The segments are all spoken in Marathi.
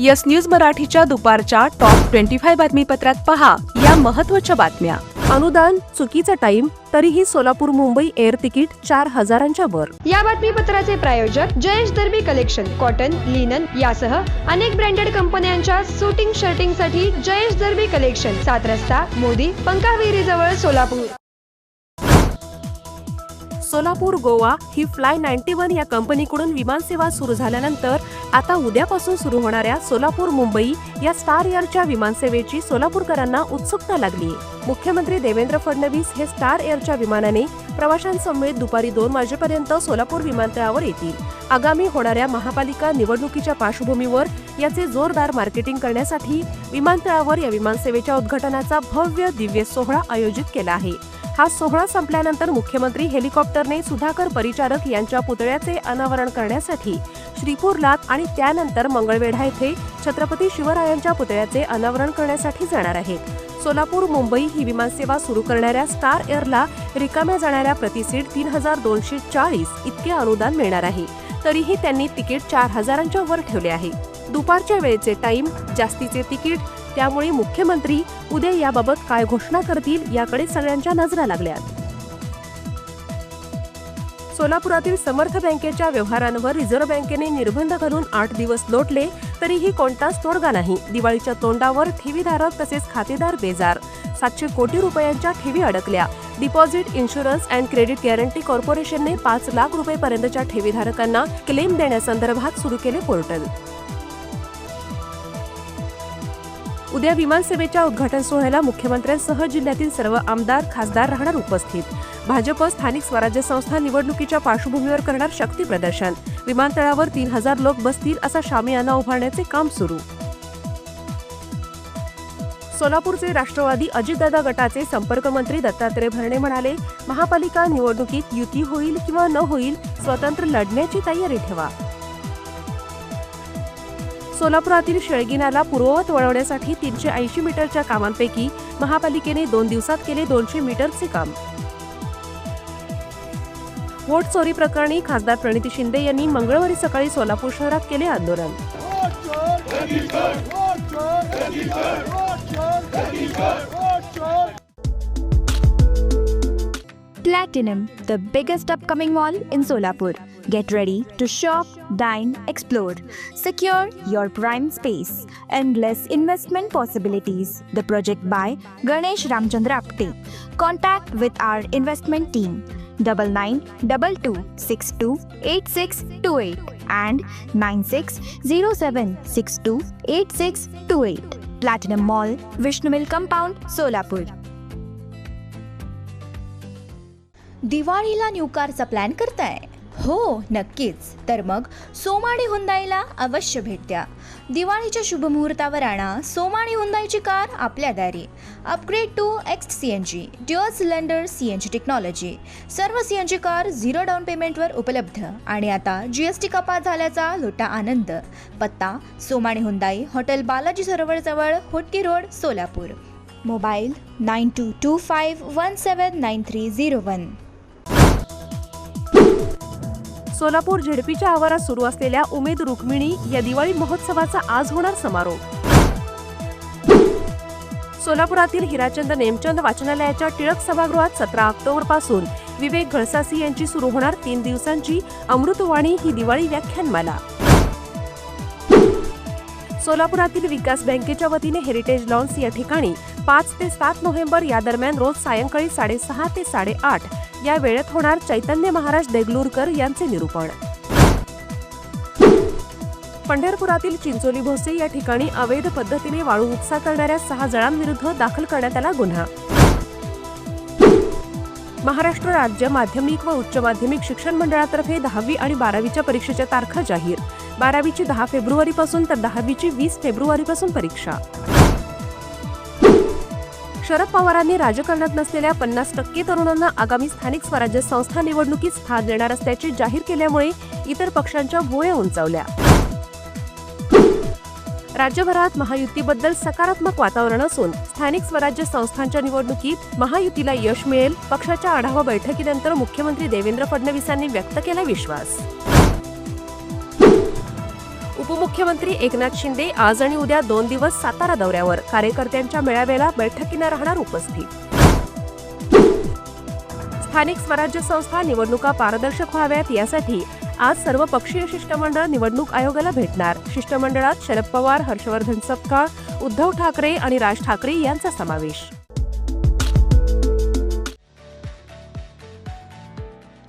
यस न्यूज मराठीच्या दुपारच्या टॉप ट्वेंटी फाय बातमीपत्रात पहा या महत्त्वाच्या बातम्या. अनुदान चुकीचा टाइम तरीही सोलापूर मुंबई एअर तिकीट चार हजारांच्या वर. या बातमीपत्राचे प्रायोजक Jayesh Darbi collection cotton linen यासह अनेक ब्रँडेड कंपन्यांच्या सुटिंग शर्टिंगसाठी जयेश दर्बी कलेक्शन सात रस्ता मोदी पंकाविरी जवळ सोलापूर. सोलापूर गोवा ही फ्लाय नाईन्टी वन या कंपनीकडून विमानसेवा सुरू झाल्यानंतर आता उद्यापासून सुरू होणाऱ्या सोलापूर मुंबई या स्टार एअरच्या विमानसेवेची सोलापूरकरांना उत्सुकता लागली. मुख्यमंत्री देवेंद्र फडणवीस हे स्टार एअरच्या विमानाने प्रवाशांसमवेत दुपारी दोन वाजेपर्यंत सोलापूर विमानतळावर येतील. आगामी होणाऱ्या महापालिका निवडणुकीच्या पार्श्वभूमीवर याचे जोरदार मार्केटिंग करण्यासाठी विमानतळावर या विमानसेवेच्या उद्घाटनाचा भव्य दिव्य सोहळा आयोजित केला आहे. हा सोहळा संपल्यानंतर मुख्यमंत्री हेलिकॉप्टरने सुधाकर परिचारक यांच्या पुतळ्याचे अनावरण करण्यासाठी श्रीपूरलात आणि त्यानंतर मंगळवेढा येथे छत्रपती शिवरायांच्या पुतळ्याचे अनावरण करण्यासाठी जाणार आहेत सोलापूर मुंबई ही विमानसेवा सुरू करणाऱ्या स्टार एअरला रिकाम्या जाणाऱ्या प्रतिसीट तीन हजार दोनशे चाळीस इतके अनुदान मिळणार आहे. तरीही त्यांनी तिकीट चार हजारांच्या वर ठेवले आहे. दुपारच्या वेळेचे टाइम जास्तीचे तिकीट त्यामुळे मुख्यमंत्री उद्या याबाबत काय घोषणा करतील याकडे सगळ्यांच्या नजरा लागल्यात. सोलापुरातील समर्थ बँकेच्या व्यवहारांवर रिझर्व्ह बँकेने निर्बंध घालून आठ दिवस लोटले तरीही कोणताच तोडगा नाही. दिवाळीच्या तोंडावर ठेवीधारक तसेच खातेदार बेजार. सातशे कोटी रुपयांच्या ठेवी अडकल्या. Deposit insurance and credit guarantee कॉर्पोरेशनने पाच लाख रुपयेपर्यंतच्या ठेवीधारकांना क्लेम देण्यासंदर्भात सुरू केले पोर्टल. उद्या विमानसेवेच्या उद्घाटन सोहळ्याला मुख्यमंत्र्यांसह जिल्ह्यातील सर्व आमदार खासदार राहणार उपस्थित. भाजप स्थानिक स्वराज्य संस्था निवडणुकीच्या पार्श्वभूमीवर करणार शक्ती प्रदर्शन. विमानतळावर तीन हजार लोक बसतील असा शामियाना उभारण्याचे काम सुरू. सोलापूरचे राष्ट्रवादी अजितदादा गटाचे संपर्क मंत्री दत्तात्रय भरणे म्हणाले महापालिका निवडणुकीत युती होईल किंवा न होईल स्वतंत्र लढण्याची तयारी ठेवा. सोलापुरातील शेळगिनाला पूर्ववत वळवण्यासाठी तीनशे ऐंशी मीटरच्या कामांपैकी महापालिकेने दोन दिवसात केले दोनशे मीटरचे काम. वोट चोरी प्रकरणी खासदार प्रणिती शिंदे यांनी मंगळवारी सकाळी सोलापूर शहरात केले आंदोलन Platinum, the biggest upcoming mall in Solapur. Get ready to shop, dine, explore. Secure your prime space. Endless investment possibilities. The project by Ganesh Ramchandra Apte. Contact with our investment team. Double nine double two six two eight six two eight and nine six zero seven six two eight six two eight platinum mall Vishnu mill compound Solapur दिवाळीला न्यू कारचा प्लॅन करताय? हो नक्कीच. तर मग सोमाणी हुंदाईला अवश्य भेट द्या. दिवाळीच्या शुभमुहूर्तावर आणा सोमाणी हुंदाईची कार आपल्या दारी. Upgrade to X C N G dual cylinder C N G technology सर्व C N G car zero down पेमेंटवर उपलब्ध आणि आता जी एस टी कपात झाल्याचा लोटा आनंद. पत्ता Somani Hyundai hotel Balaji सरोवरजवळ Hotgi road Solapur. Mobile nine two two five one seven nine three zero one. Solapur झेडपीच्या आवारात सुरू असलेल्या उमेद रुक्मिणी या दिवाळी महोत्सवाचा आज होणार समारोप. सोलापुरातील हिराचंद नेमचंद वाचनालयाच्या टिळक सभागृहात सतरा ऑक्टोबरपासून विवेक घळसासी यांची सुरू होणार तीन दिवसांची अमृतवाणी ही दिवाळी व्याख्यानमाला. सोलापुरातील विकास बँकेच्या वतीने हेरिटेज लॉन्स या ठिकाणी पाच ते सात नोव्हेंबर या दरम्यान रोज सायंकाळी साडेसहा ते साडेआठ या वेळेत होणार चैतन्य महाराज देगलूरकर यांचे निरूपण. पंढरपुरातील चिंचोली भोसे या ठिकाणी अवैध पद्धतीने वाळू उपसा करणाऱ्या सहा जणांविरुद्ध दाखल करण्यात आला गुन्हा. महाराष्ट्र राज्य माध्यमिक व उच्च माध्यमिक शिक्षण मंडळातर्फे दहावी आणि बारावीच्या परीक्षेच्या तारखा जाहीर. बारावीची दहा फेब्रुवारीपासून तर दहावीची वीस फेब्रुवारीपासून परीक्षा. शरद पवारांनी राजकारणात नसलेल्या पन्नास टक्के तरुणांना आगामी स्थानिक स्वराज्य संस्था निवडणुकीत स्थान देणार असल्याचे जाहीर केल्यामुळे इतर पक्षांच्या भुवया उंचावल्या. राज्यभरात महायुतीबद्दल सकारात्मक वातावरण असून स्थानिक स्वराज्य संस्थांच्या निवडणुकीत महायुतीला यश मिळेल पक्षाच्या आढावा बैठकीनंतर मुख्यमंत्री देवेंद्र फडणवीसांनी व्यक्त केला विश्वास. उपमुख्यमंत्री एकनाथ शिंदे आज आणि उद्या दोन दिवस सातारा दौऱ्यावर. कार्यकर्त्यांच्या मेळाव्याला बैठकीनं राहणार उपस्थित. स्थानिक स्वराज्य संस्था निवडणुका पारदर्शक व्हाव्यात यासाठी आज सर्व पक्षीय शिष्टमंडळ निवडणूक आयोगाला भेटणार. शिष्टमंडळात शरद पवार हर्षवर्धन सपकाळ उद्धव ठाकरे आणि राज ठाकरे यांचा समावेश.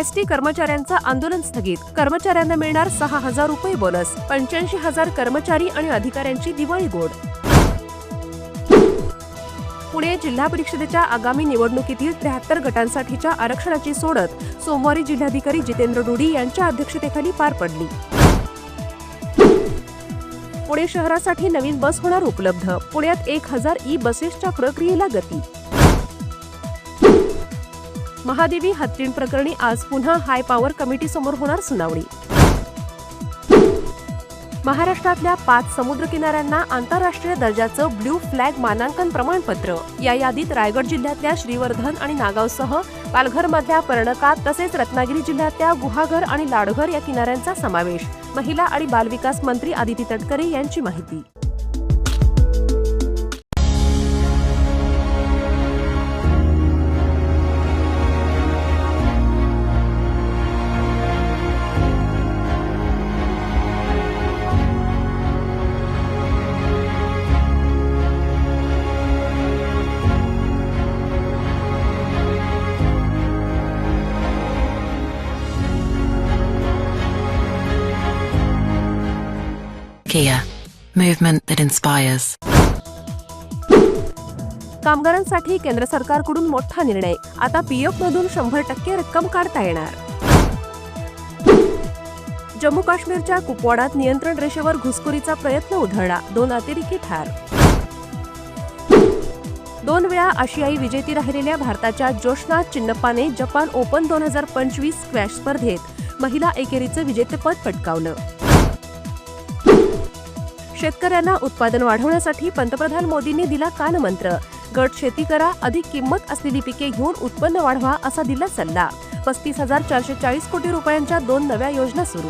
एस टी कर्मचाऱ्यांचं आंदोलन स्थगित. कर्मचाऱ्यांना मिळणार सहा हजार रुपये बोनस पंच्याऐंशी हजार कर्मचारी आणि अधिकाऱ्यांची दिवाळी गोड. पुणे जिल्हा परिषदेच्या आगामी निवडणुकीतील त्र्याहत्तर गटांसाठीच्या आरक्षणाची सोडत सोमवारी जिल्हाधिकारी जितेंद्र डुडी यांच्या अध्यक्षतेखाली पार पडली. पुणे शहरासाठी नवीन बस होणार उपलब्ध. पुण्यात एक हजार ई बसेसच्या प्रक्रियेला गती. महादेवी हत्तीण प्रकरणी आज पुन्हा हाय पॉवर कमिटी समोर होणार सुनावणी. महाराष्ट्रातल्या पाच समुद्र किनाऱ्यांना आंतरराष्ट्रीय दर्जाचं ब्ल्यू फ्लॅग मानांकन प्रमाणपत्र. या यादीत रायगड जिल्ह्यातल्या श्रीवर्धन आणि नागावसह पालघरमधल्या पर्णका तसेच रत्नागिरी जिल्ह्यातल्या गुहागर आणि लाडघर या किनाऱ्यांचा समावेश. महिला आणि बालविकास मंत्री आदिती तटकरे यांची माहिती. Kia, movement that inspires. कामगारांसाठी केंद्र सरकारकडून मोठा निर्णय. आता पीएफ मधून शंभर टक्के रक्कम काढता येणार. जम्मू काश्मीरच्या कुपवाडात नियंत्रण रेषेवर घुसखोरीचा प्रयत्न उधळला. दोन अतिरेकी ठार. दोन वेळा आशियाई विजेती राहिलेल्या भारताच्या जोशना चिन्नप्पाने जपान ओपन दोन हजार पंचवीस स्क्वॅश स्पर्धेत महिला एकेरीचं विजेतेपद पटकावलं. शेतकऱ्यांना उत्पादन वाढवण्यासाठी पंतप्रधान मोदींनी दिला कानमंत्र. गट शेती करा अधिक किंमत असलेली पिके घेऊन उत्पन्न वाढवा असा दिला सल्ला. पस्तीस हजार चारशे चाळीस कोटी रुपयांच्या दोन नव्या योजना सुरू.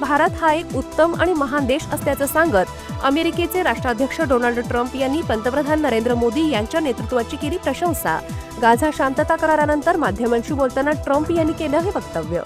भारत हा एक उत्तम आणि महान देश असल्याचं सांगत अमेरिकेचे राष्ट्राध्यक्ष डोनाल्ड ट्रम्प यांनी पंतप्रधान नरेंद्र मोदी यांच्या नेतृत्वाची केली प्रशंसा. गाझा शांतता करारानंतर माध्यमांशी बोलताना ट्रम्प यांनी केलं हे वक्तव्य.